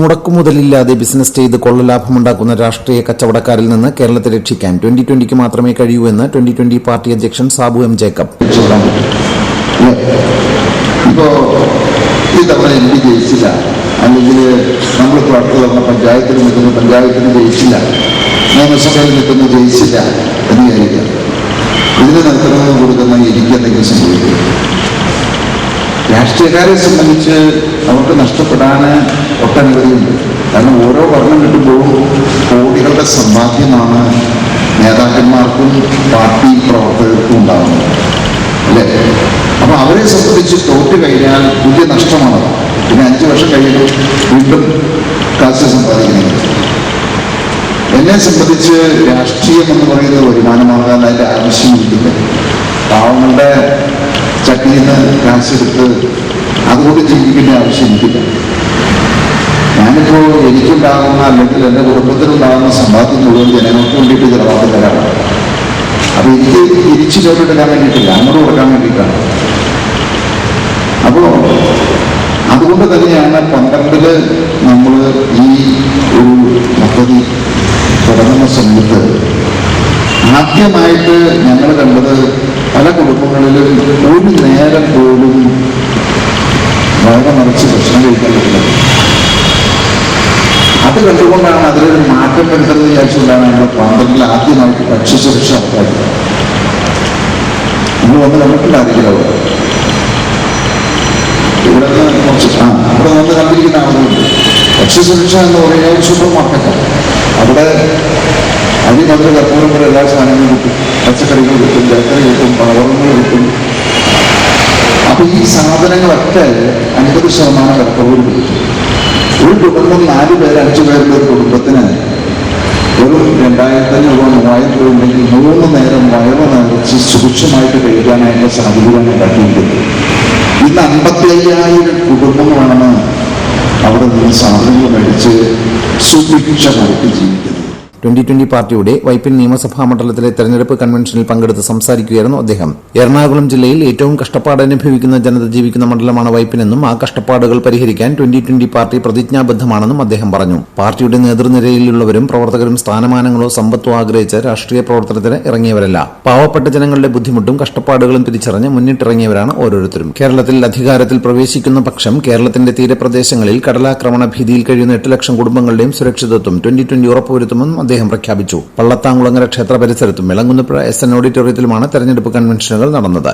മുടക്കുമുതലില്ലാതെ business ചെയ്ത് കൊള്ളലാഭമുണ്ടാക്കുന്ന രാഷ്ട്രീയ കച്ചവടക്കാരിൽ നിന്ന് കേരളത്തെ രക്ഷിക്കാൻ ട്വന്റി ട്വന്റിക്ക് മാത്രമേ കഴിയൂ എന്ന് ട്വന്റി ട്വന്റി പാർട്ടി അധ്യക്ഷൻ സാബു എം ജേക്കബ്. അല്ലെങ്കിൽ നമ്മളിപ്പോൾ അടുത്ത തവണ പഞ്ചായത്തിൽ നിൽക്കുന്ന പഞ്ചായത്തിന് ജയിച്ചില്ല. നിയമസഭയിൽ നിൽക്കുന്ന ജയിച്ചില്ല എന്ന് വിചാരിക്കാം. രാഷ്ട്രീയക്കാരെ സംബന്ധിച്ച് നമുക്ക് നഷ്ടപ്പെടാൻ ഒട്ടനവധിയുണ്ട് കാരണം ഓരോ ഭരണം കിട്ടുമ്പോഴും കോടികളുടെ സമ്പാദ്യമാണ് നേതാക്കന്മാർക്കും പാർട്ടി പ്രവർത്തകർക്കും ഉണ്ടാകുന്നത്. അല്ലേ? അപ്പൊ അവരെ സംബന്ധിച്ച് തോറ്റ് കഴിഞ്ഞാൽ വലിയ നഷ്ടമാണ് പിന്നെ അഞ്ച് വർഷം കഴിയുമ്പോൾ വീണ്ടും കാശ് സമ്പാദിക്കുന്നത് എന്നെ സംബന്ധിച്ച് രാഷ്ട്രീയം എന്ന് പറയുന്നത് വരുമാനമാകാൻ അതിന്റെ ആവശ്യമില്ല. പാവങ്ങളുടെ ചട്ടിയിൽ നിന്ന് കാശെടുത്ത് അതുകൊണ്ട് ജീവിക്കേണ്ട ആവശ്യം എനിക്കില്ല ഞാനിപ്പോ എനിക്കുണ്ടാകുന്ന അല്ലെങ്കിൽ എന്റെ കുടുംബത്തിനുണ്ടാകുന്ന സമ്പാദ്യം മുഴുവൻ ജനങ്ങൾക്ക് വേണ്ടിയിട്ട് ചെലവാക്കുന്നവരാണ് അപ്പൊ എനിക്ക് തിരിച്ചു ചോദിക്കാൻ വേണ്ടിയിട്ടില്ല. അങ്ങോട്ട് കൊടുക്കാൻ വേണ്ടിയിട്ടാണ്. അപ്പോ അതുകൊണ്ട് തന്നെയാണ് പന്ത്രണ്ടിൽ നമ്മൾ ഈ ഒരു പദ്ധതി തുടങ്ങുന്ന സമയത്ത് ആദ്യമായിട്ട് ഞങ്ങൾ കണ്ടത് പല കുടുംബങ്ങളിലും ഒരു നേരം പോലും വയറ് മറിച്ച് ഭക്ഷണം കഴിക്കാൻ പറ്റില്ല അത് കണ്ടുകൊണ്ടാണ് അതിലൊരു മാറ്റം വരുത്തുന്നത് വിചാരിച്ചുകൊണ്ടാണ് ഞങ്ങൾ ആദ്യം നമുക്ക് ഭക്ഷ്യസുരക്ഷ ഉറപ്പാക്കിയത് നമ്മൾ വന്ന് കണ്ടിട്ടില്ലായിരിക്കില്ല അവിടെ ഇവിടെ നിന്ന് കുറച്ച് ആ അവിടെ വന്ന് കണ്ടിരിക്കുന്ന ആളുകളുണ്ട്. ഭക്ഷ്യസുരക്ഷ എന്ന് പറയുന്നത് സൂപ്പർ മാർക്കറ്റാണ്. അവിടെ അതിന് മധുര കർപ്പൂരം പോലെ എല്ലാ സാധനങ്ങളും കിട്ടും. പച്ചക്കറികൾ കിട്ടും ബേക്കറി കിട്ടും പഴവർഗങ്ങൾ കിട്ടും. അപ്പൊ ഈ സാധനങ്ങളൊക്കെ അൻപത് ശതമാനം വിലക്കുറവിൽ ഒരു കുടുംബം നാല് പേര് അഞ്ചു പേരുടെ ഒരു കുടുംബത്തിന് വെറും രണ്ടായിരത്തി അഞ്ഞൂറ് മൂവായിരം രൂപ ഉണ്ടെങ്കിൽ മൂന്ന് നേരം വയറ് നിറച്ച് സുഭിക്ഷമായിട്ട് കഴിക്കാനായിട്ടുള്ള സാധ്യതയാണ് ഉണ്ടാക്കിയിരിക്കുന്നത് ഇന്ന് അമ്പത്തി അയ്യായിരം കുടുംബങ്ങളാണ് അവിടെ നിന്ന് സാധനങ്ങൾ മേടിച്ച് സുഭിക്ഷമായിട്ട് ജീവിക്കുന്നത്. ട്വന്റി ട്വന്റി പാർട്ടിയുടെ വൈപ്പിൻ നിയമസഭാ മണ്ഡലത്തിലെ തെരഞ്ഞെടുപ്പ് കൺവെൻഷനിൽ പങ്കെടുത്ത് സംസാരിക്കുകയായിരുന്നു അദ്ദേഹം. എറണാകുളം ജില്ലയിൽ ഏറ്റവും കഷ്ടപ്പാട് അനുഭവിക്കുന്ന ജനത ജീവിക്കുന്ന മണ്ഡലമാണ് വൈപ്പിനെന്നും ആ കഷ്ടപ്പാടുകൾ പരിഹരിക്കാൻ ട്വന്റി ട്വന്റി പാർട്ടി പ്രതിജ്ഞാബദ്ധമാണെന്നും അദ്ദേഹം പറഞ്ഞു. പാർട്ടിയുടെ നേതൃനിരയിലുള്ളവരും പ്രവർത്തകരും സ്ഥാനമാനങ്ങളോ സമ്പത്തോ ആഗ്രഹിച്ച് രാഷ്ട്രീയ പ്രവർത്തനത്തിന് ഇറങ്ങിയവരല്ല. പാവപ്പെട്ട ജനങ്ങളുടെ ബുദ്ധിമുട്ടും കഷ്ടപ്പാടുകളും തിരിച്ചറിഞ്ഞ് മുന്നിട്ടിറങ്ങിയവരാണ് ഓരോരുത്തരും. കേരളത്തിൽ അധികാരത്തിൽ പ്രവേശിക്കുന്ന പക്ഷം കേരളത്തിന്റെ തീരപ്രദേശങ്ങളിൽ കടലാക്രമണ ഭീതിയിൽ കഴിയുന്ന എട്ട് ലക്ഷം കുടുംബങ്ങളുടെയും സുരക്ഷിതത്വം ട്വന്റി ട്വന്റി ഉറപ്പുവരുത്തുമെന്നും അദ്ദേഹം പ്രഖ്യാപിച്ചു. പള്ളത്താങ്കുളങ്ങര ക്ഷേത്ര പരിസരത്തും വിളങ്ങുന്നപ്പുഴ എസ് എൻ ഓഡിറ്റോറിയത്തിലുമാണ് തെരഞ്ഞെടുപ്പ് കൺവെൻഷനുകൾ നടന്നത്.